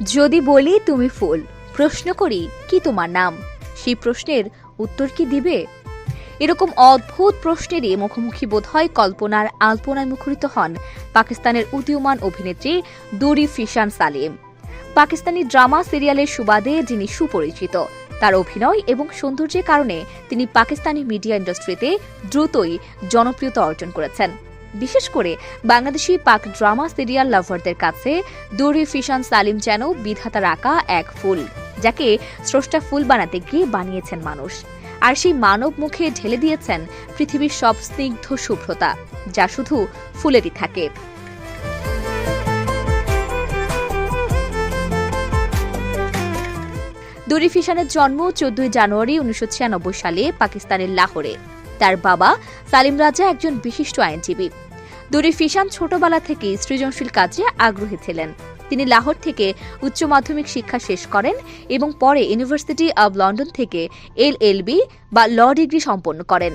যদি বলি তুমি ফুল, প্রশ্ন করি কি তোমার নাম? সেই প্রশ্নের উত্তর কি দিবে? এরকম অদ্ভুত প্রশ্নেরই মুখোমুখি বোধ হয় কল্পনার আলপনায় মুখরিত হন পাকিস্তানের উদীয়মান অভিনেত্রী দুরি ফিশান সালিম। পাকিস্তানি ড্রামা সিরিয়ালের সুবাদে যিনি সুপরিচিত, তার অভিনয় এবং সৌন্দর্যের কারণে তিনি পাকিস্তানি মিডিয়া ইন্ডাস্ট্রিতে দ্রুতই জনপ্রিয়তা অর্জন করেছেন। বিশেষ করে বাংলাদেশি পাক ড্রামা সিরিয়াল লাভারদের কাছে দুরি ফিশান সালিম যেন বিধাতার আঁকা এক ফুল, যাকে স্রষ্টা ফুল বানাতে গিয়ে বানিয়েছেন মানুষ। আর সেই মানব মুখে ঢেলে দিয়েছেন পৃথিবীর সব স্নিগ্ধ শুভ্রতা, যা শুধু ফুলেরই থাকে। দুরি ফিশানের জন্ম চোদ্দই জানুয়ারি উনিশশো ছিয়ানব্বই সালে পাকিস্তানের লাহোরে। তার বাবা সালিম রাজা একজন বিশিষ্ট আইনজীবী। দুরি ফিশান ছোটবেলা থেকেই সৃজনশীল কাজে আগ্রহী ছিলেন। তিনি লাহোর থেকে উচ্চ মাধ্যমিক শিক্ষা শেষ করেন এবং পরে ইউনিভার্সিটি অব লন্ডন থেকে এলএলবি বা ল ডিগ্রি সম্পন্ন করেন।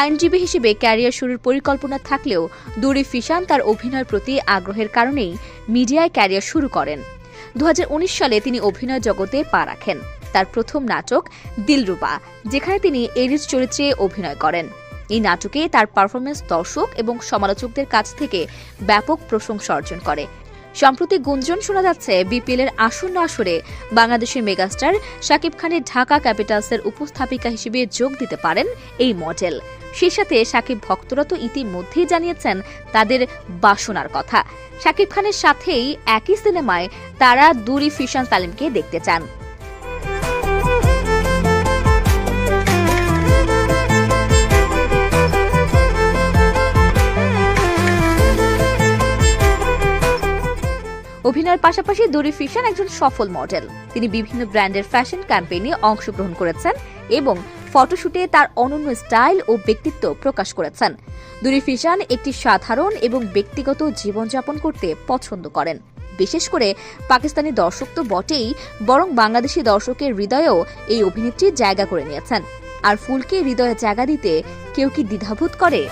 আইনজীবী হিসেবে ক্যারিয়ার শুরুর পরিকল্পনা থাকলেও দুরি ফিশান তার অভিনয়ের প্রতি আগ্রহের কারণেই মিডিয়ায় ক্যারিয়ার শুরু করেন। দু হাজার উনিশ সালে তিনি অভিনয় জগতে পা রাখেন। তার প্রথম নাটক দিলরুবা, যেখানে তিনি এরিস চরিত্রে অভিনয় করেন। এই নাটকে তার পারফরমেন্স দর্শক এবং সমালোচকদের কাছ থেকে ব্যাপক প্রশংসা অর্জন করে। সম্প্রতি গুঞ্জন শোনা যাচ্ছে বিপিএল এর আসন্ন আসরে বাংলাদেশের মেগাস্টার শাকিব খানের ঢাকা ক্যাপিটালসের উপস্থাপিকা হিসেবে যোগ দিতে পারেন এই মডেল। সেই সাথে শাকিব ভক্তরা তো ইতিমধ্যেই জানিয়েছেন তাদের বাসনার কথা। শাকিব খানের সাথেই একই সিনেমায় তারা দুরি ফিশান সালিমকে দেখতে চান। অভিনয়ের পাশাপাশি দরি ফিশান একজন সফল মডেল। তিনি বিভিন্ন ব্র্যান্ডের ফ্যাশন ক্যাম্পেইনে অংশগ্রহণ করেছেন এবং ফটোশুটে তার অনন্য স্টাইল ও ব্যক্তিত্ব প্রকাশ করেছেন। দুরি ফিশান একটি সাধারণ এবং ব্যক্তিগত জীবনযাপন করতে পছন্দ করেন। বিশেষ করে পাকিস্তানি দর্শক তো বটেই, বরং বাংলাদেশি দর্শকের হৃদয়েও এই অভিনেত্রী জায়গা করে নিয়েছেন। আর ফুলকে হৃদয়ে জায়গা দিতে কেউ কি দ্বিধাবোধ করে?